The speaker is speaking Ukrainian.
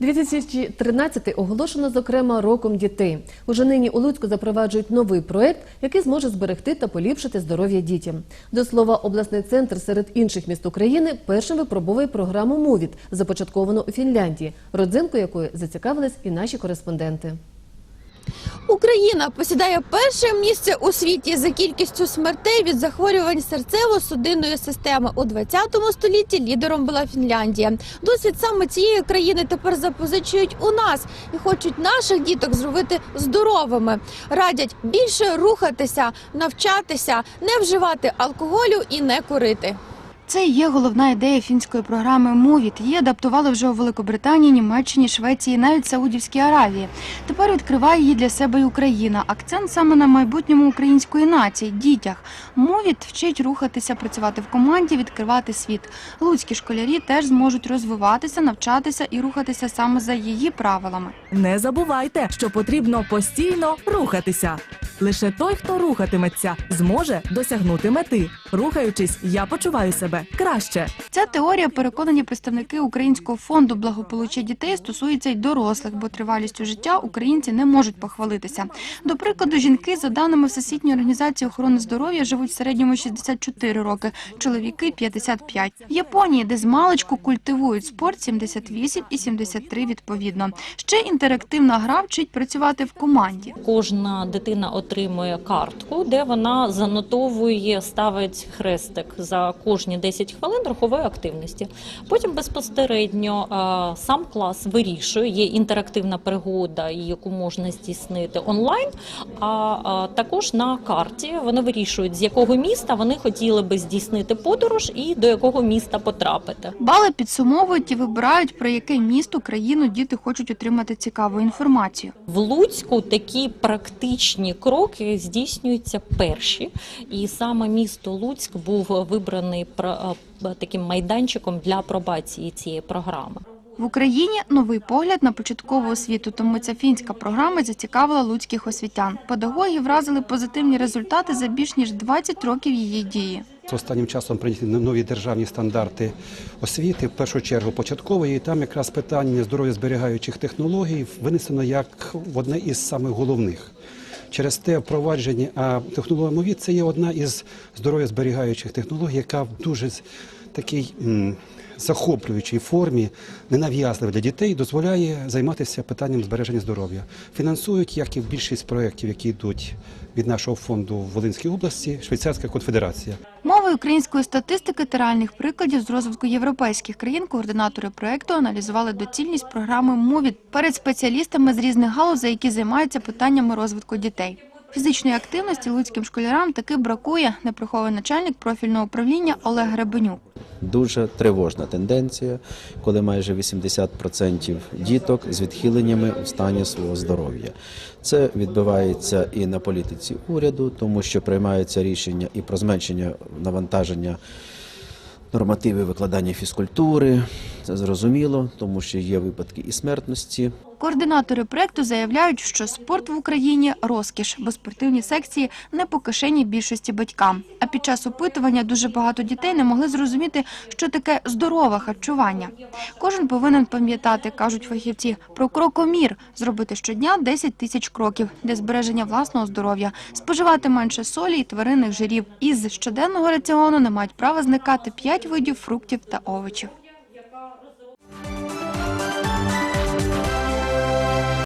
2013 оголошено зокрема роком дітей. Уже нині у Луцьку запроваджують новий проект, який зможе зберегти та поліпшити здоров'я дітям. До слова, обласний центр серед інших міст України першим випробовує програму Мувіт, започатковану у Фінляндії, родзинку якої зацікавились і наші кореспонденти. Україна посідає перше місце у світі за кількістю смертей від захворювань серцево-судинної системи. У 20 столітті лідером була Фінляндія. Досвід саме цієї країни тепер запозичують у нас і хочуть наших діток зробити здоровими. Радять більше рухатися, навчатися, не вживати алкоголю і не курити. Це і є головна ідея фінської програми Мувіт. Її адаптували вже у Великобританії, Німеччині, Швеції, навіть Саудівській Аравії. Тепер відкриває її для себе і Україна. Акцент саме на майбутньому української нації, дітях. Мувіт вчить рухатися, працювати в команді, відкривати світ. Луцькі школярі теж зможуть розвиватися, навчатися і рухатися саме за її правилами. Не забувайте, що потрібно постійно рухатися. Лише той, хто рухатиметься, зможе досягнути мети. Рухаючись, я почуваю себе краще. Ця теорія, переконані представники Українського фонду благополуччя дітей, стосується й дорослих, бо тривалістю життя українці не можуть похвалитися. До прикладу, жінки, за даними Всесвітньої організації охорони здоров'я, живуть в середньому 64 роки, чоловіки 55. В Японії, де з маличку культивують спорт, 78 і 73 відповідно. Ще інтерактивна гра вчить працювати в команді. Кожна дитина отримує картку, де вона занотовує, ставить хрестик за кожні 10 хвилин рухової активності. Потім безпосередньо е, сам клас вирішує, є інтерактивна пригода, яку можна здійснити онлайн. А е, також на карті вони вирішують, з якого міста вони хотіли би здійснити подорож і до якого міста потрапити. Бали підсумовують і вибирають, про яке місто, країну діти хочуть отримати цікаву інформацію. В Луцьку такі практичні кроки здійснюються перші, і саме місто Луцьк був вибраний про- е, таким майданчиком для апробації цієї програми. В Україні новий погляд на початкову освіту, тому ця фінська програма зацікавила луцьких освітян. Педагоги вразили позитивні результати за більш ніж 20 років її дії. Останнім часом прийняті нові державні стандарти освіти, в першу чергу початкової, і там якраз питання здоров'я зберігаючих технологій винесено як одне із самих головних. Через те впровадження а технологія мові це є одна із здоров'я зберігаючих технологій, яка в дуже такій захоплюючій формі, ненав'язлива для дітей, дозволяє займатися питанням збереження здоров'я. Фінансують, як і більшість проєктів, які йдуть від нашого фонду в Волинській області, Швейцарська конфедерація. Мовою української статистики та реальних прикладів з розвитку європейських країн координатори проекту аналізували доцільність програми МОВІД перед спеціалістами з різних галузей, які займаються питаннями розвитку дітей. Фізичної активності луцьким школярам таки бракує, не приховує начальник профільного управління Олег Гребенюк. Дуже тривожна тенденція, коли майже 80% діток з відхиленнями у стані свого здоров'я. Це відбувається і на політиці уряду, тому що приймаються рішення і про зменшення навантаження нормативів викладання фізкультури. Це зрозуміло, тому що є випадки і смертності. Координатори проекту заявляють, що спорт в Україні розкіш, бо спортивні секції не по кишені більшості батькам. А під час опитування дуже багато дітей не могли зрозуміти, що таке здорове харчування. Кожен повинен пам'ятати, кажуть фахівці, про крокомір зробити щодня 10 тисяч кроків для збереження власного здоров'я, споживати менше солі і тваринних жирів. Із щоденного раціону не мають права зникати 5 видів фруктів та овочів.